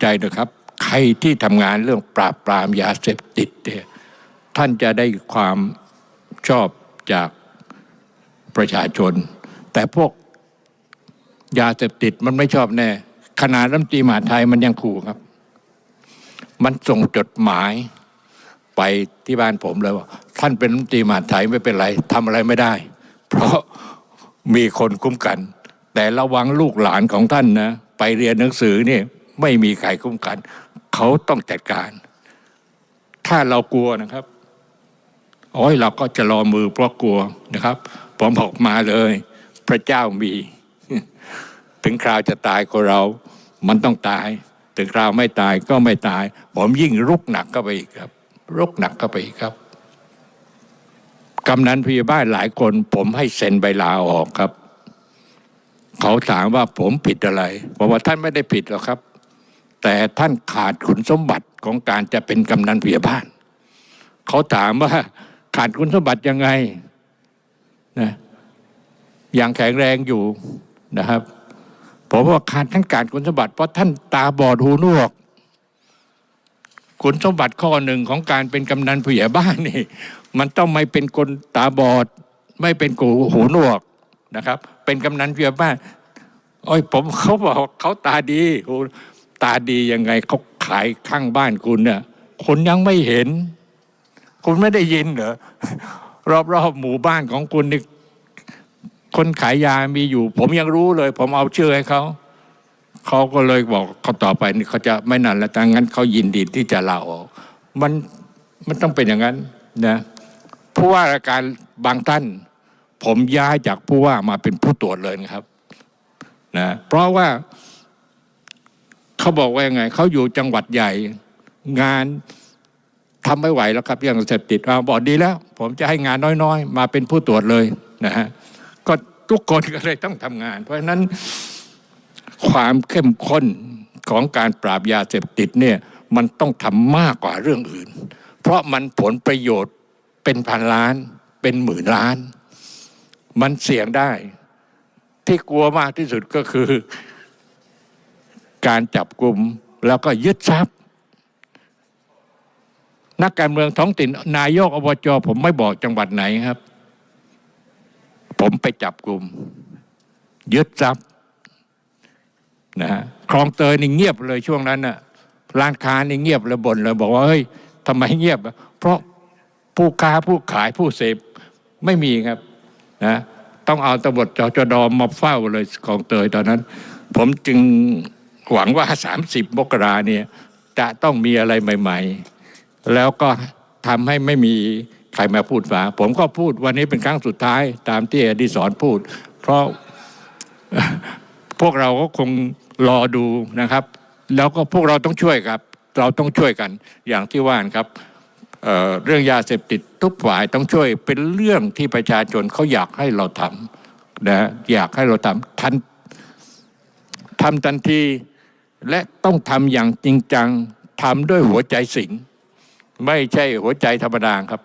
ใจนะครับ ใครที่ทำงานเรื่องปราบปรามยาเสพติดเนี่ยท่านจะได้ความชอบจากประชาชน แต่พวกยาเสพติดมันไม่ชอบแน่ขนาดรัฐมนตรีมหาไทยมันยังขู่ครับ มันส่งจดหมายไปที่บ้านผมเลยว่า ท่านเป็นรัฐมนตรีมหาไทยไม่เป็นไรทำอะไรไม่ได้ เพราะมีคนคุ้มกัน แต่ระวังลูกหลานของท่านนะ ไปเรียนหนังสือเนี่ย ไม่มีใครคุ้มกัน เขาต้องจัดการ ถ้าเรากลัวนะครับโอ้ยเราก็จะรอมือเพราะกลัวนะครับ ผมบอกมาเลย พระเจ้ามี ถึงคราวจะตายของเรา มันต้องตาย ถึงคราวไม่ตายก็ไม่ตาย ผมยิ่งรุกหนักเข้าไปอีกครับ รุกหนักเข้าไปอีกครับกำนันพยาบ้าลหลายคน ผมให้เซ็นใบลาออกครับ เขาถามว่าผมผิดอะไรบอกว่าท่านไม่ได้ผิดหรอกครับ แต่ท่านขาดคุณสมบัติของการจะเป็นกำนันพยาบาลเขาถามว่าขาดคุณสมบัติยังไงนะอย่างแข็งแรงอยู่นะครับผมว่าขาดทั้งการคุณสมบัติเพราะท่านตาบอดหูหนวก คุณสมบัติข้อหนึ่งของการเป็นกำนันผู้ใหญ่บ้านนี่ มันต้องไม่เป็นคนตาบอด ไม่เป็นกูหูหนวกนะครับ เป็นกำนันผู้ใหญ่บ้านโอ้ยผมเขาบอกเขาตาดีโอ้ ตาดียังไงเขาขายข้างบ้านคุณเนี่ยคนยังไม่เห็น คุณไม่ได้ยินเหรอรอบๆหมู่บ้านของคุณนี่คนขายยามีอยู่ ผมยังรู้เลย ผมเอาเชื่อให้เขาเขาก็เลยบอกเขาต่อไปนี่เขาจะไม่นานแล้วแต่งั้นเขายินดีที่จะลาออกมันมันต้องเป็นอย่างนั้นนะผู้ว่าราชการบางท่าน ผมย้ายจากผู้ว่ามาเป็นผู้ตรวจเลยนะครับนะเพราะว่า เขาบอกว่ายังไงเขาอยู่จังหวัดใหญ่ งานทำไม่ไหวแล้วครับเรื่องเสพติดอ่าบอกดีแล้ว ผมจะให้งานน้อยๆ มาเป็นผู้ตรวจเลยนะฮะก็ทุกคนก็เลยต้องทำงาน เพราะฉะนั้นความเข้มข้นของการปราบยาเสพติดเนี่ยมันต้องทำมากกว่าเรื่องอื่น เพราะมันผลประโยชน์เป็นพันล้าน เป็นหมื่นล้าน มันเสี่ยงได้ ที่กลัวมากที่สุดก็คือ การจับกลุ่มแล้วก็ยึดทรัพย์ นักการเมืองท้องถิ่นนายกอบจผมไม่บอกจังหวัดไหนครับ ผมไปจับกลุ่มยึดทรัพย์นะฮะคลองเตยนี่เงียบเลยช่วงนั้นน่ะร้านค้านี่เงียบเลยบ่นเลยบอกว่าเฮ้ยทำไมเงียบ เพราะผู้ค้าผู้ขายผู้เสพไม่มีครับนะต้องเอาตำรวจจจดอมาเฝ้าเลยคลองเตยตอนนั้น ผมจึง หวังว่า 30 มกราเนี่ยจะต้องมีอะไรใหม่ ๆ แล้วก็ทำให้ไม่มีใครมาพูดฝาผมก็พูดวันนี้เป็นครั้งสุดท้ายตามที่อดีศรพูด เพราะพวกเราก็คงรอดูนะครับ แล้วก็พวกเราต้องช่วยครับ เราต้องช่วยกันอย่างที่ว่านครับเเรื่องยาเสพติดทุกฝ่ายต้องช่วยเป็นเรื่องที่ประชาชนเขาอยากให้เราทำนะอยากให้เราทำทันทำทันที และต้องทำอย่างจริงจังทำด้วยหัวใจสิง ไม่ใช่หัวใจธรรมดาครับ